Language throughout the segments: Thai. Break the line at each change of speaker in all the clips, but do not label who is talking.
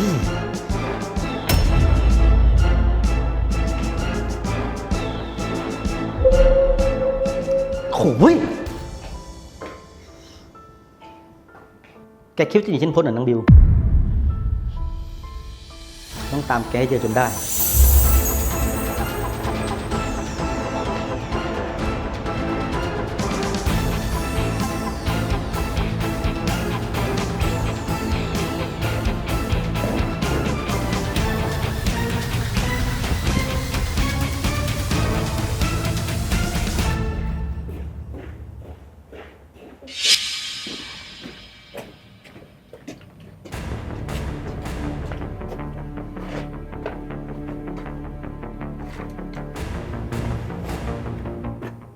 โอ้ยแกคิดว่าจะหนีฉันพ้นเหรอน้องบิว ต้องตามแกให้เจอจนได้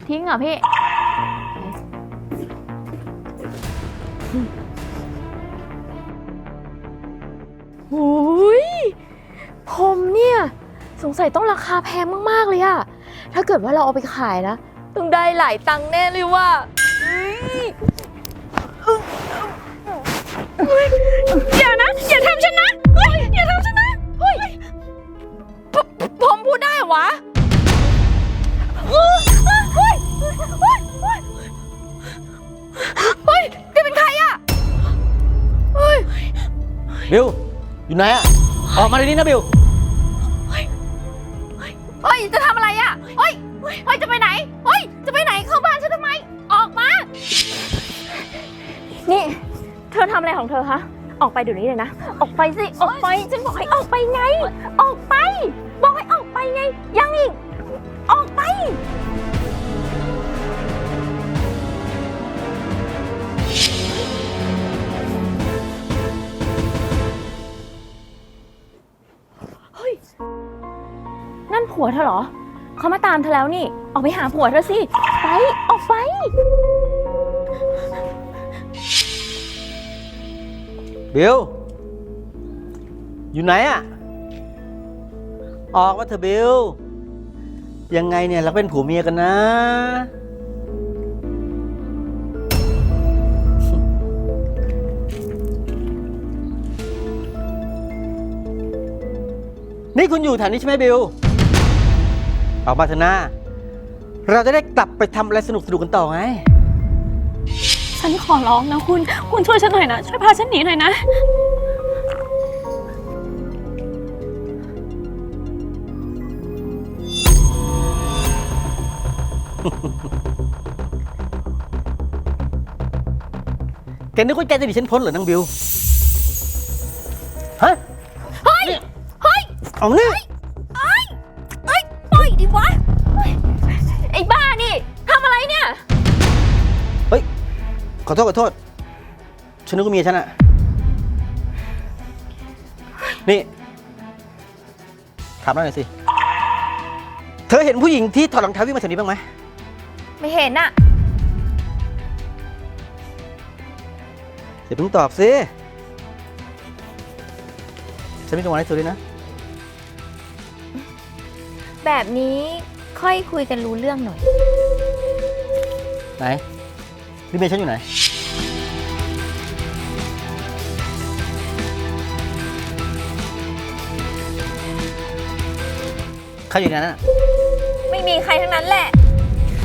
ทิ้งเหรอพี่ หูยผมเนี่ย สงสัยต้องราคาแพงมาก ๆ เลยอะถ้าเกิดว่าเราเอาไปขายนะ ต้องได้หลายตังค์แน่เลยว่าอย่านะ อย่าทำฉันนะเฮ้ยอย่าทำฉันนะเฮ้ยผมพูดได้เหรอวะเฮ้ย
บิวอยู่ไหนอะออกมาเลยนี้นะบิว
เฮ้ย จะทำอะไรอะเฮ้ยเฮ้ย จะไปไหนเฮ้ย จะไปไหนเข้าบ้านฉันทำไม ออกมา นี่ เธอทำอะไรของเธอคะ ออกไปเดี๋ยวนี้เลยนะ ออกไปสิ ออกไป ฉันบอกให้ออกไปไง ออกไป บอกให้ออกไปไง ยังอีก ออกไป ผัวเธอเหรอ เขามาตามเธอแล้วนี่ ออกไปหาผัวเธอสิ ไป ออกไป
บิว อยู่ไหนอะออกมาเถอะบิว ยังไงเนี่ยเราเป็นผัวเมียกันนะ นี่คุณอยู่แถวนี้ใช่ไหมบิว ออกมาเถอะนะเราจะได้กลับไปทำอะไรสนุกสนุกๆกันต่อไง
ฉันขอร้องนะคุณ คุณช่วยฉันหน่อยนะ ช่วยพาฉันหนีหน่อยนะ
แกนึกว่าแกจะหนีฉันพ้นเหรอ นางบิว ฮะ
เฮ้ย เฮ้ย
เอานี่
อ
โทษขอโทษ ฉันนึกว่าเมียฉันอะนี่ ถามหน่อยสิ เธอเห็นผู้หญิงที่ถอดรองเท้าวิ่งมาแถวนี้บ้างไหม
ไม่เห็นอะ
เดี๋ยวเพิ่งตอบสิ ฉันไม่ตรงวันให้เธอด้วยนะ
แบบนี้ค่อยคุยกันรู้เรื่องหน่อย
ไหนนี่เมียฉันอยู่ไหน ใครอยู่ในนั้นอะ
ไม่มีใครทั้งนั้นแหละ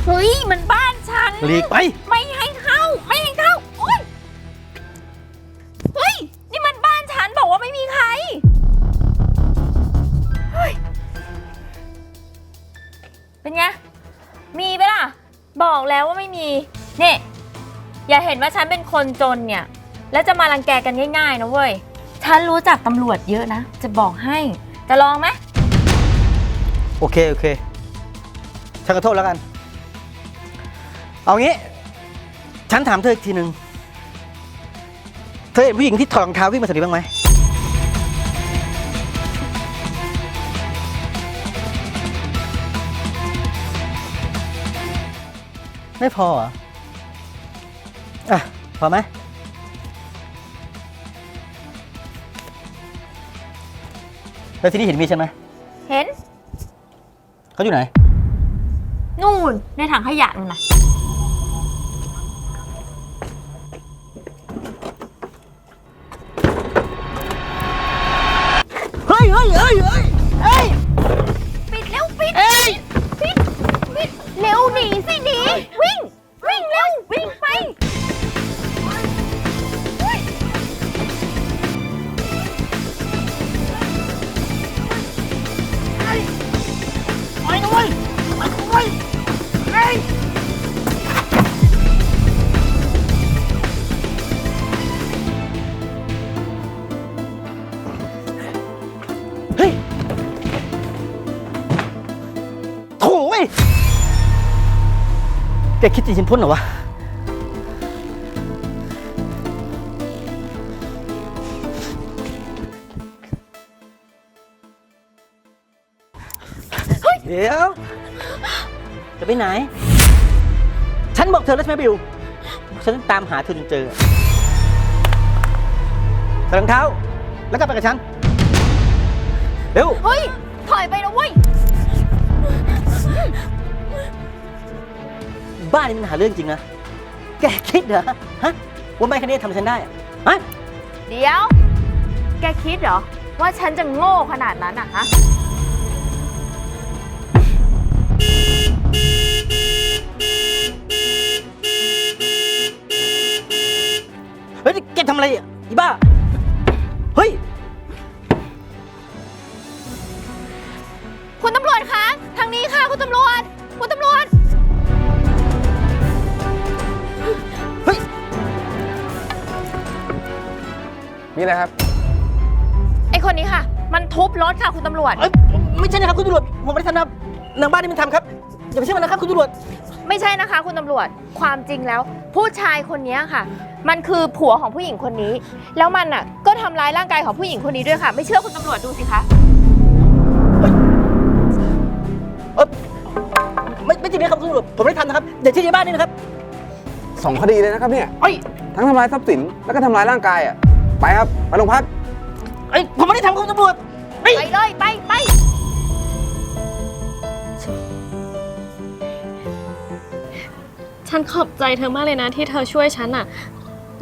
เฮ้ย มันบ้านฉัน
หลีกไป
ไม่ให้เข้า ไม่ให้เข้าโอ๊ยเฮ้ย นี่มันบ้านฉันบอกว่าไม่มีใคร เฮ้ย เป็นไง มีไหมล่ะ บอกแล้วว่าไม่มี เนี่ย อย่าเห็นว่าฉันเป็นคนจนเนี่ย แล้วจะมารังแกกันง่ายๆนะเว้ย ฉันรู้จักตำรวจเยอะนะ จะบอกให้ จะลองไหม
โอเค โอเคฉันขอโทษแล้วกัน เอางี้ ฉันถามเธออีกทีหนึ่งเธอเห็นผู้หญิงที่ถอดรองเท้าวิ่งมาแถวนี้บ้างไหม ไม่พอเหรอ อะ พอไหม แล้วที่นี้เห็นมียฉันไหม
เห็น
เขาอยู่ไหน
นู่นในถังขยะนู่นนะ
แกคิดจะยินพ้นเหรอวะ เดี๋ยว จะไปไหน ฉันบอกเธอแล้วใช่ไหมบิว ฉันตามหาเธอจนเจอใส่รองเท้า แล้วก็ไปกับฉัน เร็ว
เฮ้ย ถอยไปนะเว้ย
บ้านนี้มันหาเรื่องจริงนะ แกคิดเหรอ ฮะ ว่าไม่แค่นี้ทำฉันได้อะฮะ
เดี๋ยว แกคิดเหรอ ว่าฉันจะโง่ขนาดนั้นอะฮะ
เฮ้ยนี่แกทำอะไรอะอีบ้า เฮ้ย
คุณตำรวจคะ ทางนี้ค่ะ คุณตำรวจ คุณตำรวจ
มีอะไรครับ
ไอคนนี้ค่ะ มันทุบรถค่ะคุณตำรวจ
เอ้ยไม่ใช่นะครับคุณตำรวจผมไม่ได้ทำนะครับนางบ้านนี่มันทำครับอย่าไปเชื่อมันนะครับคุณตำรวจ
ไม่ใช่นะคะ คุณตำรวจความจริงแล้ว ผู้ชายคนนี้ค่ะ มันคือผัวของผู้หญิงคนนี้ แล้วมันอะก็ทำร้ายร่างกายของผู้หญิงคนนี้ด้วยค่ะ ไม่เชื่อคุณตำรวจดูสิคะ
เออไม่ไม่จริงนะครับคุณตำรวจผมไม่ได้ทำนะครับอย่าเชื่อยายบ้านนี่นะครับ
สองคดีเลยนะครับเนี่ย
เอ้ย
ทั้งทำลายทรัพย์สินแล้วก็ทำลายร่างกายอะ ไปครับ ไปโรงพัก
เอ้ยผมไม่ได้ทำคุณตำรวจเฮ้ย
ไปเลยไปไป
ฉันขอบใจเธอมากเลยนะที่เธอช่วยฉันอะ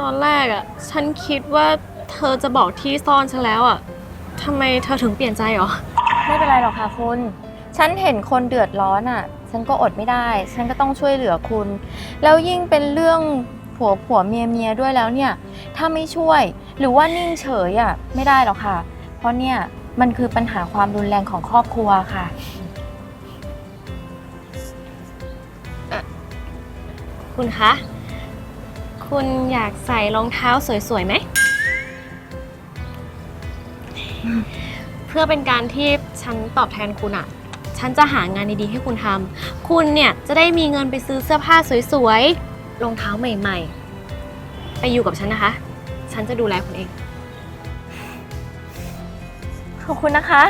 ตอนแรกอะฉันคิดว่าเธอจะบอกที่ซ่อนฉันแล้วอะทำไมเธอถึงเปลี่ยนใจหรอ
ไม่เป็นไรหรอกค่ะคุณ ฉันเห็นคนเดือดร้อนอะ ฉันก็อดไม่ได้ ฉันก็ต้องช่วยเหลือคุณ แล้วยิ่งเป็นเรื่องผัวผัวเมียเมียด้วยแล้วเนี่ย ถ้าไม่ช่วย หรือว่านิ่งเฉยอะไม่ได้หรอกค่ะ เพราะเนี่ยมันคือปัญหาความรุนแรงของครอบครัวค่ะ
คุณคะ คุณอยากใส่รองเท้าสวยๆไหม เพื่อเป็นการที่ฉันตอบแทนคุณอะฉันจะหางานดีๆให้คุณทำ คุณเนี่ยจะได้มีเงินไปซื้อเสื้อผ้าสวยๆ รองเท้าใหม่ๆ ไปอยู่กับฉันนะคะ ฉันจะดูแลคุณเอง
ขอบคุณนะคะ